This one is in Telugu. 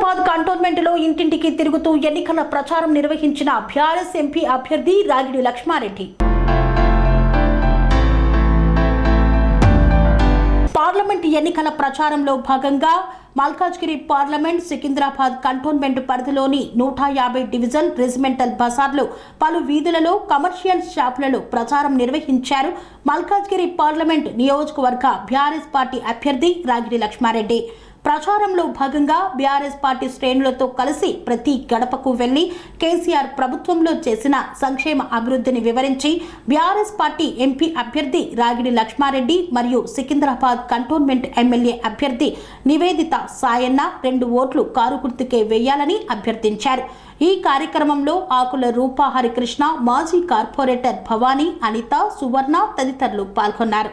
హైదరాబాద్ కంటోన్మెంట్లో ఇంటింటికి తిరుగుతూ ఎన్నికల ప్రచారం నిర్వహించిన బీఆర్ఎస్ ఎంపీ అభ్యర్థి రాగిడి లక్ష్మారెడ్డి. పార్లమెంట్ ఎన్నికల ప్రచారంలో భాగంగా మల్కాజ్గిరి పార్లమెంట్ సికింద్రాబాద్ కంటోన్మెంట్ పరిధిలోని నూట యాభై డివిజన్ రెజిమెంటల్ బజార్లు పలు వీధులలో కమర్షియల్ షాపులలో ప్రచారం నిర్వహించారు మల్కాజ్గిరి పార్లమెంట్ నియోజకవర్గ బీఆర్ఎస్ పార్టీ అభ్యర్థి రాగిడి లక్ష్మారెడ్డి. ప్రచారంలో భాగంగా బీఆర్ఎస్ పార్టీ శ్రేణులతో కలిసి ప్రతి గడపకు వెళ్ళి కేసీఆర్ ప్రభుత్వంలో చేసిన సంక్షేమ అభివృద్ధిని వివరించి బీఆర్ఎస్ పార్టీ ఎంపీ అభ్యర్థి రాగిడి లక్ష్మారెడ్డి మరియు సికింద్రాబాద్ కంటోన్మెంట్ ఎమ్మెల్యే అభ్యర్థి నివేదిత సాయన్న రెండు ఓట్లు కారు గుర్తుకే వేయాలని అభ్యర్థించారు. ఈ కార్యక్రమంలో ఆకుల రూపా హరికృష్ణ మాజీ కార్పొరేటర్ భవానీ అనిత సువర్ణ తదితరులు పాల్గొన్నారు.